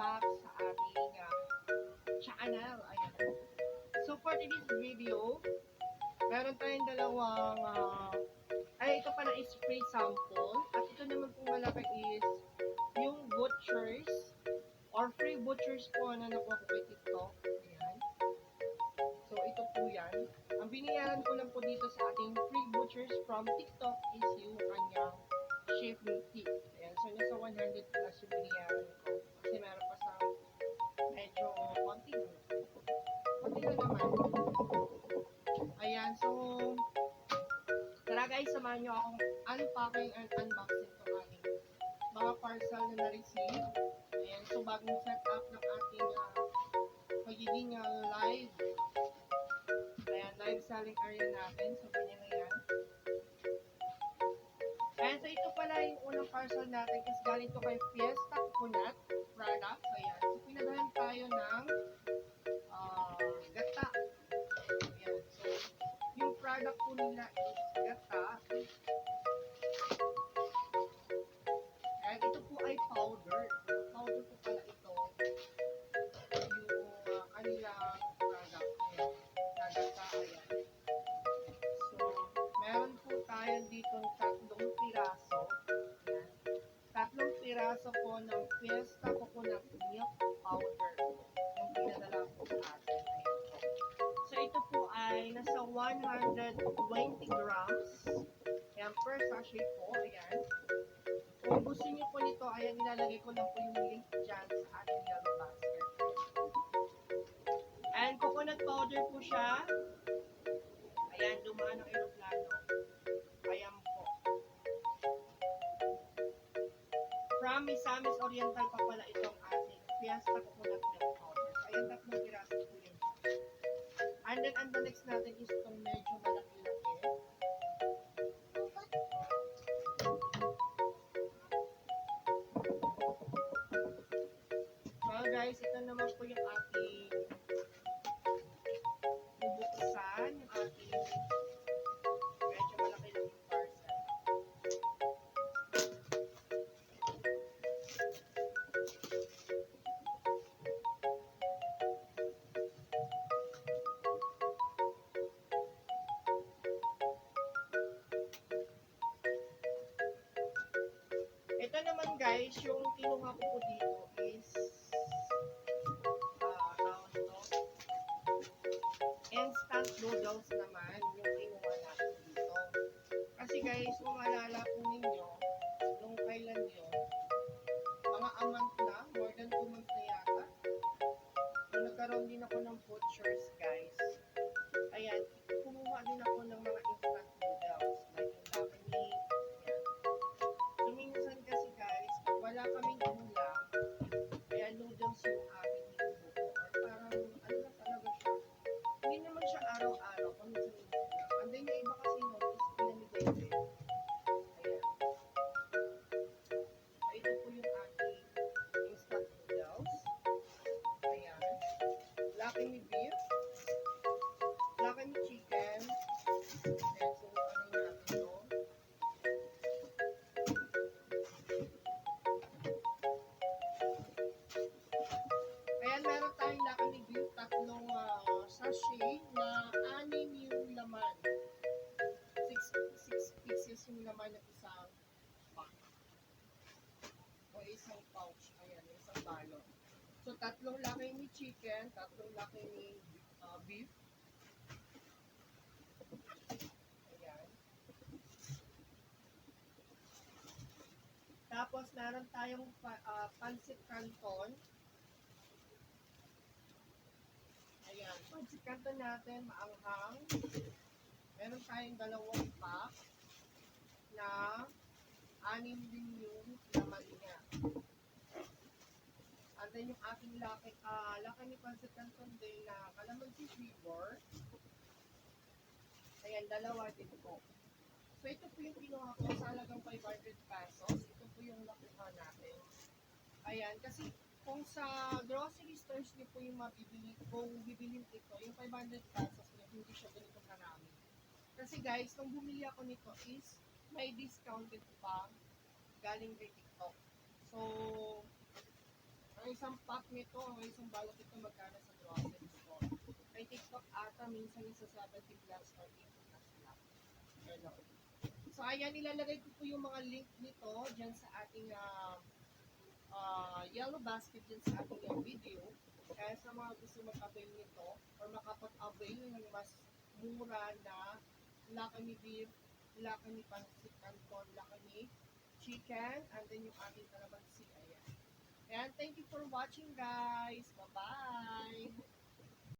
back sa ating uh, channel. Ayan. So for today's video, meron tayong dalawang, uh, ay ito pala is free sample. At ito naman pong malaki is yung butchers or free butchers po na nakuha ko kay TikTok. Ayan. So ito po yan. Ang binayaran ko lang po dito sa ating free butchers from TikTok is yung kanyang Ayan. So tara guys, samahan nyo akong unpacking and unboxing itong ating mga parcel na na-receive. Ayan. So bagong set up ng ating uh, magiging uh, live Ayan, live selling area natin. So, ganyan na yan. Ayan, so ito pala yung unang parcel natin is galing to kay Fiesta Coconut Products. Ayan, so pinadahan tayo ng po. Ayan. Kung gusto niyo po nito, ayan, nilalagay ko lang po yung link dyan sa ating yellow basket. And coconut powder po siya. Ayan, dumaan ng aeroplano. Ayan po. From Misamis Oriental pa pala itong ating Fiesta Coconut Milk guys, yung kinuha ko po dito is ah tawag ito, instant noodles naman yung kinuha natin dito. Kasi guys, kung maalala po ninyo, isang pouch. Ayan, isang balot. So, tatlong laki ni chicken, tatlong laki ni ah, beef. Ayan. Tapos, meron tayong ah, pancit canton. Ayan, pancit canton natin, maanghang. Meron tayong dalawang pack na anim din yung laman niya. And then yung ating laki, ah, laki ni pancit canton din na calamansi flavor. Ayan, dalawa din po. So, ito po yung kinuha ko sa halagang 500 pesos. Ito po yung nakuha natin. Ayan, kasi kung sa grocery stores niyo po yung mabibili, kung bibilin ito, yung 500 pesos niyo, hindi siya ganito karami. Kasi guys, nung bumili ako nito is may discounted pa galing kay TikTok. So, Ang isang pack nito, ang isang balot nito magkano sa grocery store. Kay TikTok ata minsan yung sa 70 plus or 80 plus lang. Ganun. So ayan, nilalagay ko po yung mga link nito dyan sa ating ah, ah, yellow basket dyan sa ating video. Kaya sa mga gusto mag-avail nito or makapag-avail ng mas mura na lakani beef, lakani pansit canton, lakani chicken, and then yung ating kalamansi. Ayan. And thank you for watching guys. Bye-bye!